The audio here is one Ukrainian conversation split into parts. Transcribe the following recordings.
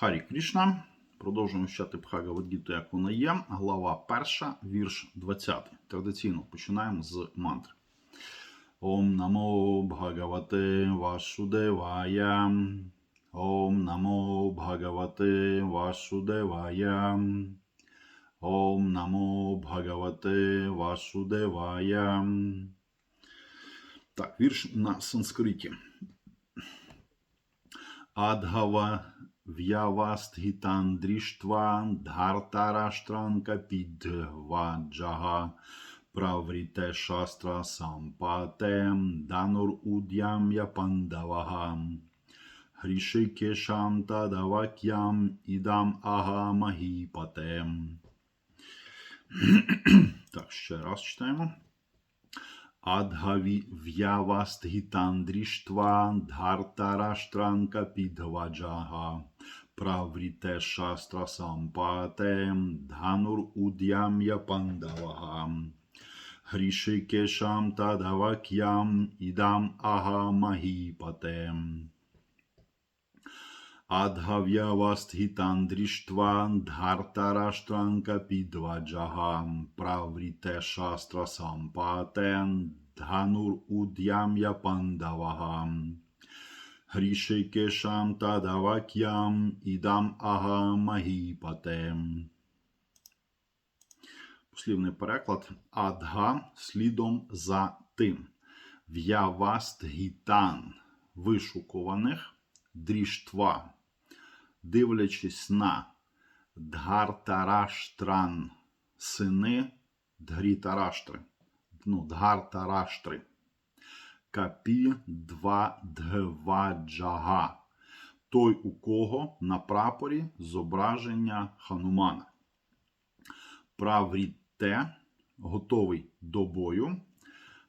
Харі Крішна. Продовжуємо вчати Бхагавадгіту, як вона є. Глава 1, вірш 20. Традиційно починаємо з мантри. Ом намо Бхагавате Вашудевая. Ом намо Бхагавате Вашудевая. Ом намо Бхагавате Вашудевая. Так, вірш на санскриті. Адгава В'явастгітандріштва Дхартараштран Капідваджага Правріте шастра сампате Данур удям япандавага Грішикешам тадавакям ідам ага магіпате. Так, ще раз читаємо. Адгаві в'явастгітандріштва дхартараштран капідваджага правріте шастра сампате дханур уд'ям'я пандавага. грішикешам тадавакям ідам ага магіпате. Капідваджага правріте шастра сампате дханур удям япандавага Грішикешам тадавакям ідам ага магіпате. Послівний переклад Адга слідом за тим. В'явастгітан вишукуваних дріштва, дивлячись на Дгартараштран сини Дгрітараштри. Ну, Дгартараштри. Капі два дгваджага. Той, у кого на прапорі зображення Ханумана. Правріте, готовий до бою.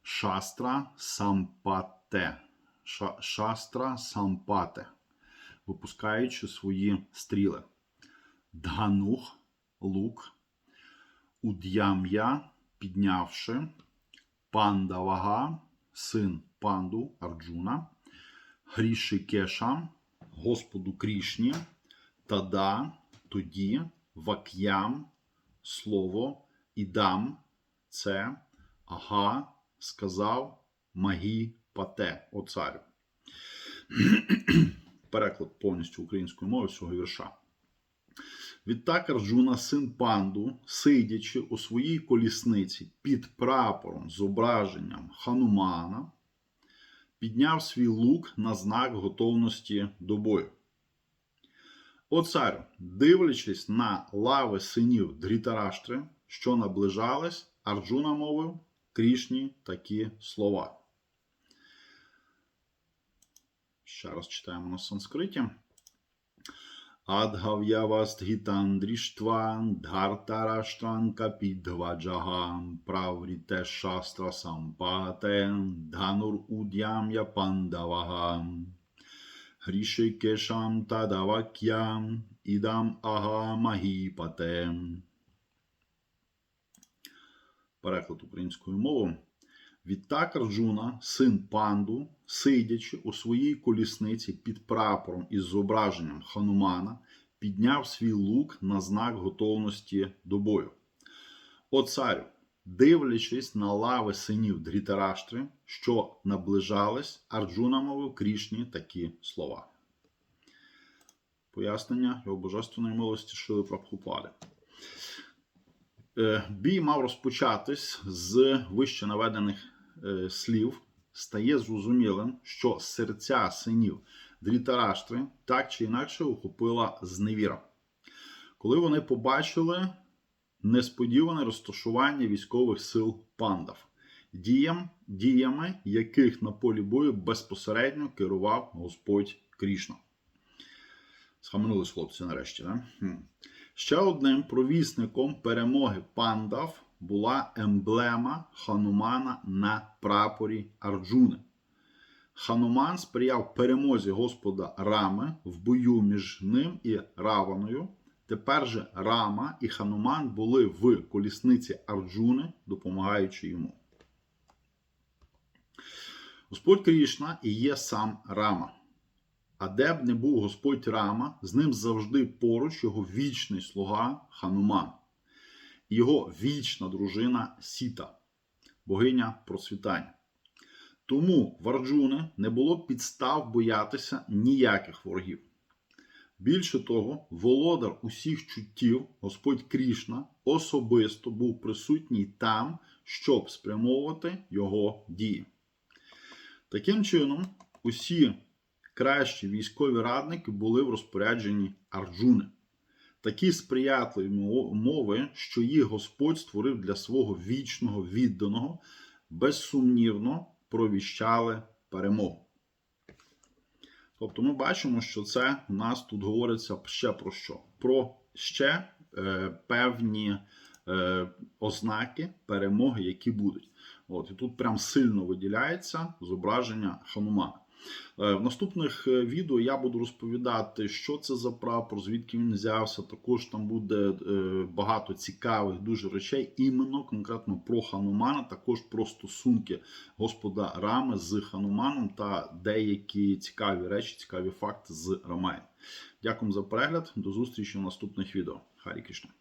Шастра сампате. Ша, шастра сампате. Випускаючи свої стріли. Дганух, лук. Уд'ям'я, піднявши. Пандавага, син панду Арджуна. Грішикеша, Господу Крішні. Тада, тоді, вак'ям, слово, ідам, це, ага, сказав, магі, пате, о царю. Переклад повністю українською мовою цього вірша. Відтак Арджуна, син панду, сидячи у своїй колісниці під прапором зображенням Ханумана, підняв свій лук на знак готовності до бою. О царю, дивлячись на лави синів Дрітараштри, що наближались, Арджуна мовив Крішні такі слова. Ще раз читаємо на санскриті. Адгав'явастгітандріштва дхартараштран капідваджага правріте шастра сампате дханур удям япандавага Грішикешам тадавакям ідам ага магіпате. Переклад українською мовою. Відтак Арджуна, син панду, сидячи у своїй колісниці під прапором із зображенням Ханумана, підняв свій лук на знак готовності до бою. О царю, дивлячись на лави синів Дрітараштри, що наближались, Арджуна мовив Крішні такі слова. Пояснення його божественної милості Шили Прабхупади. Е, Бій мав розпочатись з вище наведених е, слів. Стає зрозумілим, що серця синів Дрітараштри так чи інакше охопила зневіра. Коли вони побачили несподіване розташування військових сил пандав, діям, діями яких на полі бою безпосередньо керував Господь Крішна. Схаменулись хлопці нарешті. Да? Ще одним провісником перемоги пандав була емблема Ханумана на прапорі Арджуни. Хануман сприяв перемозі Господа Рами в бою між ним і Раваною. Тепер же Рама і Хануман були в колісниці Арджуни, допомагаючи йому. Господь Крішна і є сам Рама. А де б не був Господь Рама, з ним завжди поруч його вічний слуга Хануман, його вічна дружина Сіта, богиня процвітання. Тому в Арджуни не було підстав боятися ніяких ворогів. Більше того, володар усіх чуттів, Господь Крішна, особисто був присутній там, щоб спрямовувати його дії. Таким чином, усі кращі військові радники були в розпорядженні Арджуни. Такі сприятливі умови, що їх Господь створив для свого вічного відданого, безсумнівно провіщали перемогу. Тобто ми бачимо, що це у нас тут говориться ще про що? Про ще е, певні е, ознаки перемоги, які будуть. От, і тут прям сильно виділяється зображення Ханумана. Е, В наступних е, відео я буду розповідати, що це за прапор, звідки він взявся. Також там буде е, багато цікавих дуже речей, іменно конкретно про Ханумана, також про стосунки Господа Рами з Хануманом та деякі цікаві речі, цікаві факти з Рамаєм. Дякую за перегляд. До зустрічі в наступних відео. Харі Кришна.